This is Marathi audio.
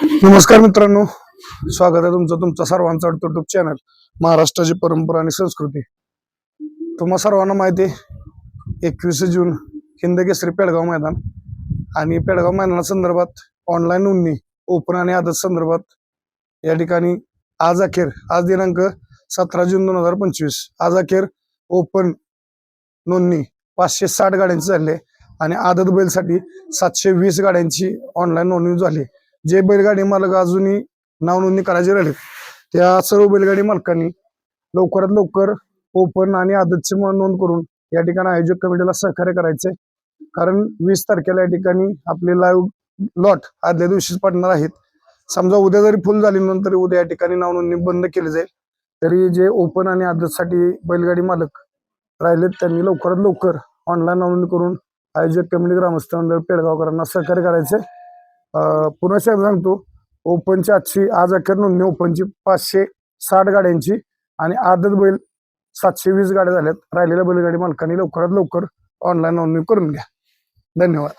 नमस्कार मित्रांनो. स्वागत आहे तुमचं तुमचा सर्वांचा युट्यूब चॅनल महाराष्ट्राची परंपरा आणि संस्कृती. तुम्हा सर्वांना माहिती आहे एकवीस जून हिंद केसरी पेडगाव मैदान. आणि पेडगाव मैदानासंदर्भात ऑनलाईन नोंदणी ओपन आणि आदत संदर्भात या ठिकाणी आज अखेर आज दिनांक सतरा जून दोन हजार पंचवीस आज अखेर ओपन नोंदणी पाचशे साठ गाड्यांची झाली आणि आदत बैलसाठी सातशे वीस गाड्यांची ऑनलाईन नोंदणी झाली जे बैलगाडी मालक अजूनही नावनोंदणी करायची राहिले त्या सर्व बैलगाडी मालकांनी लवकरात लवकर ओपन आणि आदतची नोंद करून या ठिकाणी आयोजक कमिटीला सहकार्य करायचे कारण वीस तारखेला या ठिकाणी आपले लाईव्ह लॉट आदल्या दिवशीच पडणार आहेत. समजा उद्या जरी फुल झाली नंतर उद्या या ठिकाणी नावनोंदणी बंद केली जाईल. तरी जे ओपन आणि आदतसाठी बैलगाडी मालक राहिलेत त्यांनी लवकरात लवकर ऑनलाईन नोंदणी करून आयोजक कमिटी ग्रामस्थ मंडळ पेडगावकरांना सहकार्य करायचे पुन्हा सांगतो ओपनची आजची आज अखेर नोंदणी ओपनची पाचशे साठ गाड्यांची आणि आदत बैल सातशे वीस गाड्या झाल्यात. राहिलेल्या बैलगाडी मालकांनी लवकरात लवकर ऑनलाईन नोंदणी करून घ्या. धन्यवाद.